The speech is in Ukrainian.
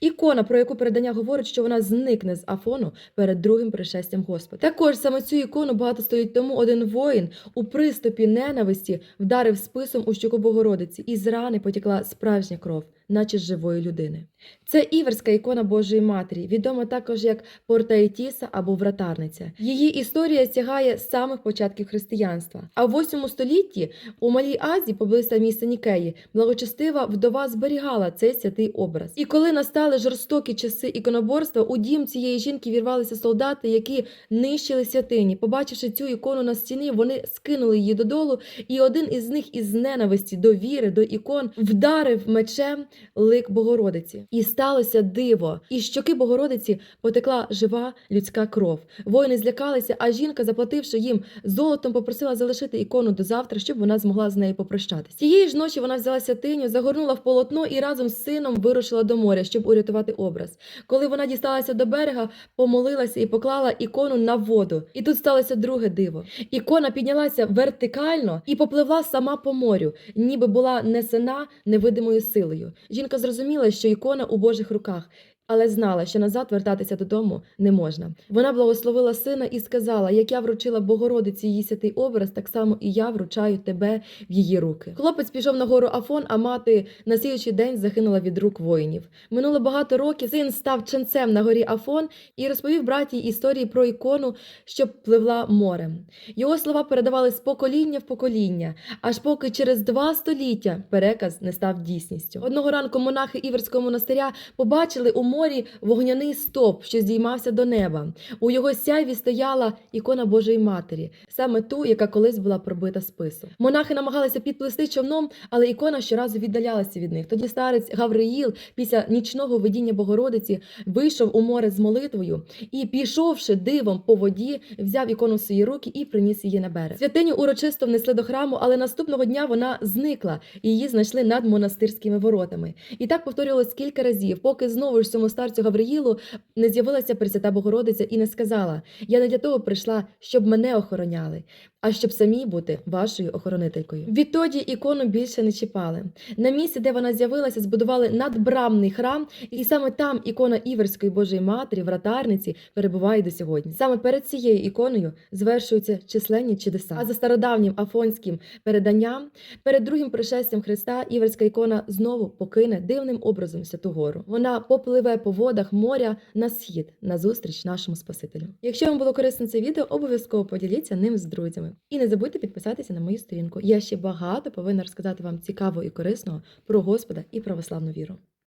Ікона, про яку передання говорить, що вона зникне з Афону перед другим пришестям Господа. Також саме цю ікону багато стоїть тому один воїн у приступі ненависті вдарив списом у щоку Богородиці, і з рани потікла справжня кров, наче живої людини. Це іверська ікона Божої Матері, відома також як Портаїтіса або Вратарниця. Її історія сягає з самих початків християнства. А в 8 столітті у Малій Азії, поблизу міста Нікеї, благочестива вдова зберігала цей святий образ. І коли настали жорстокі часи іконоборства, у дім цієї жінки вірвалися солдати, які нищили святині. Побачивши цю ікону на стіні, вони скинули її додолу, і один із них із ненависті до віри, до ікон вдарив мечем лик Богородиці. І сталося диво. Із щоки Богородиці потекла жива людська кров. Воїни злякалися, а жінка, заплативши їм золотом, попросила залишити ікону до завтра, щоб вона змогла з нею попрощатися. Тієї ж ночі вона взяла святиню, загорнула в полотно і разом з сином вирушила до моря, щоб урятувати образ. Коли вона дісталася до берега, помолилася і поклала ікону на воду. І тут сталося друге диво. Ікона піднялася вертикально і попливла сама по морю, ніби була несена невидимою силою. Жінка зрозуміла, що ікона у Божих руках. Але знала, що назад вертатися додому не можна. Вона благословила сина і сказала: Як я вручила Богородиці її святий образ, так само і я вручаю тебе в її руки. Хлопець пішов на гору Афон, а мати на слідчий день загинула від рук воїнів. Минуло багато років. Син став ченцем на горі Афон і розповів братій історії про ікону, що пливла морем. Його слова передавали з покоління в покоління, аж поки через два століття переказ не став дійсністю. Одного ранку монахи Іверського монастиря побачили у морі вогняний стоп, що здіймався до неба. У його сяйві стояла ікона Божої Матері, саме ту, яка колись була пробита списом. Монахи намагалися підплисти човном, але ікона щоразу віддалялася від них. Тоді старець Гавриїл, після нічного видіння Богородиці, вийшов у море з молитвою і, пішовши дивом по воді, взяв ікону в свої руки і приніс її на берег. Святиню урочисто внесли до храму, але наступного дня вона зникла, і її знайшли над монастирськими воротами. І так повторювалось кілька разів, поки знову ж цьому старцю Гавриїлу не з'явилася Пресвята Богородиця і не сказала: Я не для того прийшла, щоб мене охороняли, а щоб самі бути вашою охоронителькою. Відтоді ікону більше не чіпали. На місці, де вона з'явилася, збудували надбрамний храм, і саме там ікона Іверської Божої Матері, вратарниці, перебуває до сьогодні. Саме перед цією іконою звершуються численні чудеса. А за стародавнім афонським переданням, перед другим пришестям Христа Іверська ікона знову покине дивним образом святу гору. Вона попливе по водах моря на схід, назустріч нашому Спасителю. Якщо вам було корисне це відео, обов'язково поділіться ним з друзями. І не забудьте підписатися на мою сторінку. Я ще багато повинна розказати вам цікавого і корисного про Господа і православну віру.